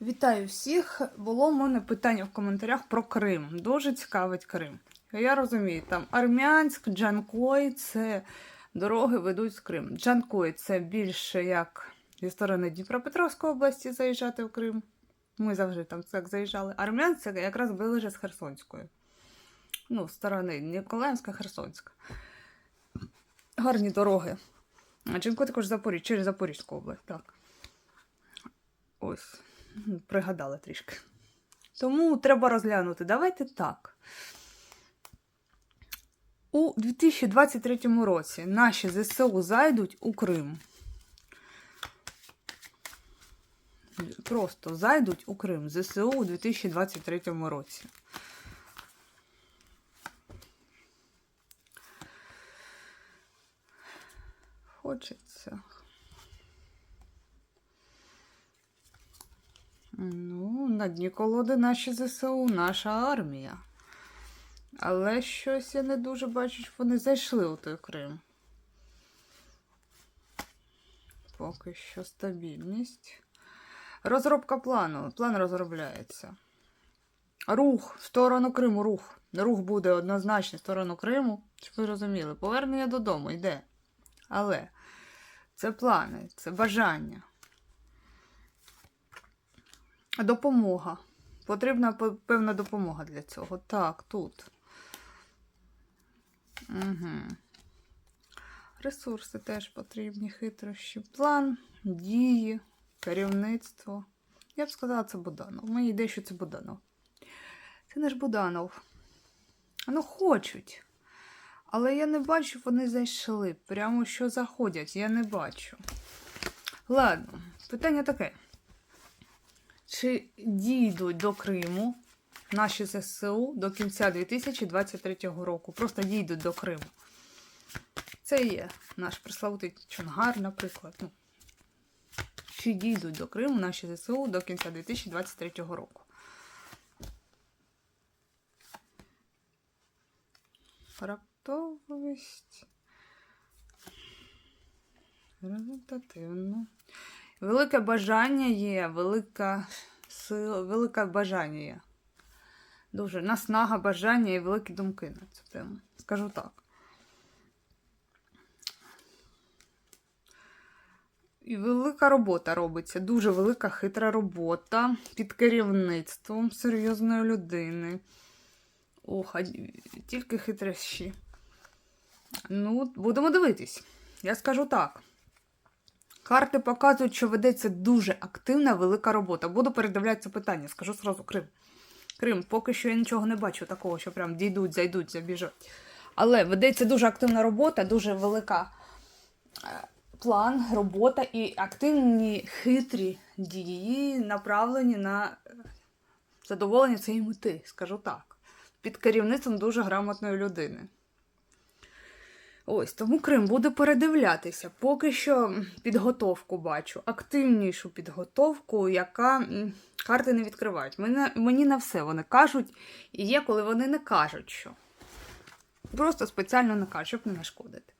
Вітаю всіх! Було в мене питання в коментарях про Крим. Дуже цікавить Крим. Я розумію, там Армянськ, Джанкой це дороги ведуть з Крим. Джанкой це більше як зі сторони Дніпропетровської області заїжджати в Крим. Ми завжди там так заїжджали. Армянськ це якраз ближе з Херсонської. Ну, з сторони Ніколаївська, Херсонська. Гарні дороги. А Джанкой також Запоріж, через Запорізьку область, так. Ось. Пригадала трішки. Тому треба розглянути. Давайте так. У 2023 році наші ЗСУ зайдуть у Крим. Просто зайдуть у Крим. ЗСУ у 2023 році. Хочеться. Ну, на дні колоди наші ЗСУ, наша армія. Але щось я не дуже бачу, що вони зайшли у той Крим. Поки що стабільність. Розробка плану. План розробляється. Рух в сторону Криму, рух. Рух буде однозначно в сторону Криму. Щоб ви розуміли, повернення додому йде. Але це плани, це бажання. Допомога. Потрібна певна допомога для цього. Так, тут. Угу. Ресурси теж потрібні, хитрощі. План, дії, керівництво. Я б сказала, це Буданов. Мені йде, що це Буданов. Це не ж Буданов. Ну, хочуть. Але я не бачу, вони зайшли. Прямо що заходять, я не бачу. Ладно, питання таке. Чи дійдуть до Криму наші ЗСУ до кінця 2023 року? Просто дійдуть до Криму. Це є наш преславутий Чонгар, наприклад. Ну, чи дійдуть до Криму наші ЗСУ до кінця 2023 року? Раптовість. Результативно. Велике бажання є, велика сила, велике бажання є. Дуже наснага бажання і великі думки на цю тему. Скажу так. І велика робота робиться, дуже велика хитра робота під керівництвом серйозної людини. Ох, тільки хитрощі. Ну, будемо дивитись. Я скажу так. Карти показують, що ведеться дуже активна велика робота. Буду передивлятися питання, скажу сразу Крим. Крим, поки що я нічого не бачу такого, що прям дійдуть, зайдуть, забіжать. Але ведеться дуже активна робота, дуже велика е, план, робота і активні хитрі дії направлені на е, задоволення цієї мети, скажу так. Під керівництвом дуже грамотної людини. Ось тому Крим буде передивлятися. Поки що підготовку бачу, активнішу підготовку, яка карти не відкривають. Мені, мені на все вони кажуть, і є, коли вони не кажуть, що. Просто спеціально не кажуть, щоб не нашкодити.